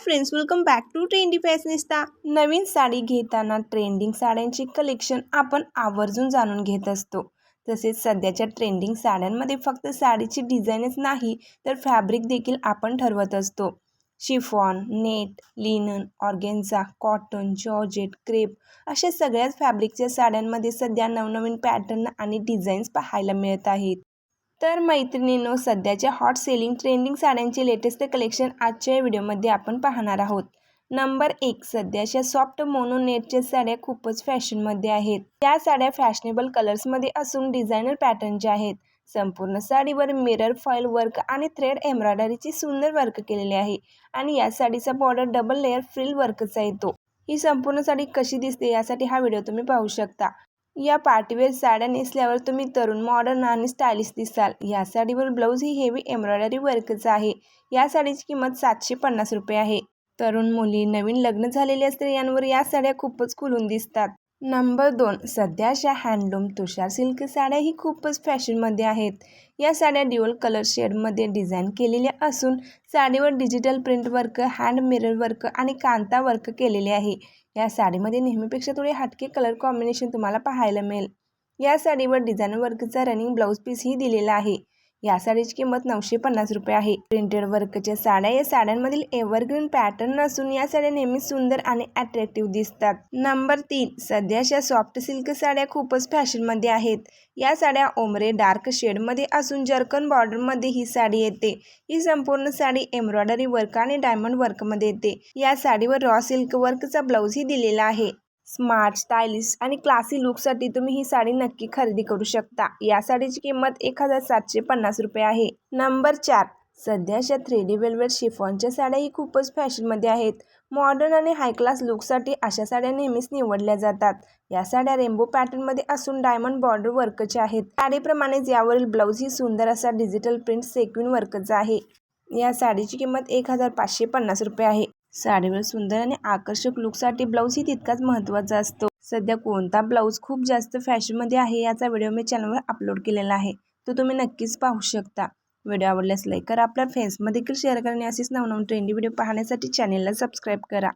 Friends welcome back to trendy fashionista नवीन साडी घेताना trending साड्यांचे collection आपण आवर्जून जाणून घेत असतो. तसेच सध्याच्या ट्रेंडिंग साड्यांमध्ये फक्त साडीची डिझाईनच नाही तर फॅब्रिक देखील आपण ठरवत असतो. Chiffon net linen organza cotton georgette crepe अशा सगळ्याच फॅब्रिकच्या साड्यांमध्ये सध्या नवनवीन पॅटर्न आणि डिझाईन्स पाहायला मिळत आहेत. तर मैत्रिणींनो सध्याच्या हॉट सेलिंग ट्रेंडिंग साड्यांचे लेटेस्ट कलेक्शन आजच्या व्हिडिओमध्ये आपण पाहणार आहोत. नंबर एक सध्याच्या सॉफ्ट मोनो नेटच्या साड्या खूपच फॅशनमध्ये आहेत. या साड्या फॅशनेबल कलर्समध्ये असून डिझायनर पॅटर्नच्या आहेत संपूर्ण साडीवर मिरर फॉईल वर्क आणि थ्रेड एम्ब्रॉयडरीची सुंदर वर्क केलेले आहे. आणि या साडीचा बॉर्डर डबल लेअर फ्रिल वर्कचा येतो. ही संपूर्ण साडी कशी दिसते यासाठी हा व्हिडिओ तुम्ही पाहू शकता. या पार्टीवेअर साड्या नेसल्यावर तुम्ही तरुण मॉडर्न आणि स्टायलिश दिसाल. या साडीवर ब्लाऊज ही हेवी एम्ब्रॉयडरी वर्कचा आहे. या साडीची किंमत सातशे पन्नास रुपये आहे. तरुण मुली नवीन लग्न झालेल्या स्त्रियांवर या साड्या खूपच खुलून दिसतात. नंबर दोन सध्याच्या हँडलूम तुषार सिल्क साड्या ही खूपच फॅशनमध्ये आहेत. या साड्या ड्युअल कलर शेडमध्ये डिझाईन केलेल्या असून साडीवर digital print work hand mirror work आणि कांता वर्क केलेले आहे. या साडीमध्ये नेहमीपेक्षा थोडे हटके कलर कॉम्बिनेशन तुम्हाला पाहायला मिळेल. या साडीवर डिझाईन वर्कचा रनिंग ब्लाऊज पीसही दिलेला आहे. या साडीची किंमत नऊशे पन्नास रुपये आहे. प्रिंटेड वर्कच्या साड्या या साड्यांमधील एव्हरग्रीन पॅटर्न असून या साड्या नेहमी सुंदर आणि अट्रॅक्टिव्ह दिसतात. नंबर तीन सध्याच्या सॉफ्ट सिल्क साड्या खूपच फॅशनमध्ये आहेत. या साड्या ओमरे डार्क शेडमध्ये असून जर्कन बॉर्डरमध्ये ही साडी येते. ही संपूर्ण साडी एम्ब्रॉयडरी वर्क आणि डायमंड वर्कमध्ये येते. या साडीवर रॉ सिल्क वर्कचा ब्लाऊजही दिलेला आहे. स्मार्ट स्टायलिश आणि क्लासी लुकसाठी तुम्ही ही साडी नक्की खरेदी करू शकता. या साडीची किंमत एक हजार सातशे पन्नास रुपये आहे. नंबर चार. सध्याच्या थ्री डी वेल्वेट शिफॉनच्या साड्या ही खूपच फॅशनमध्ये आहेत. मॉडर्न आणि हाय क्लास लुकसाठी अशा साड्या नेहमीच निवडल्या जातात. या साड्या रेनबो पॅटर्नमध्ये असून डायमंड बॉर्डर वर्कच्या आहेत. साडीप्रमाणेच यावरील ब्लाऊज ही सुंदर असा डिजिटल प्रिंट सेक्विन वर्कचा आहे. या साडीची किंमत एक हजार पाचशे पन्नास रुपये आहे. साडीवर सुंदर आणि आकर्षक लुकसाठी ब्लाऊज ही तितकाच महत्त्वाचा असतो. सध्या कोणता ब्लाऊज खूप जास्त फॅशनमध्ये आहे याचा व्हिडिओ मी चॅनलवर अपलोड केलेला आहे. तो तुम्ही नक्कीच पाहू शकता. व्हिडिओ आवडल्यास लाईक करा. आपल्या फ्रेंड्समध्ये देखील शेअर करा आणि असेच नवनवीन ट्रेंडी व्हिडिओ पाहण्यासाठी चॅनेलला सबस्क्राईब करा.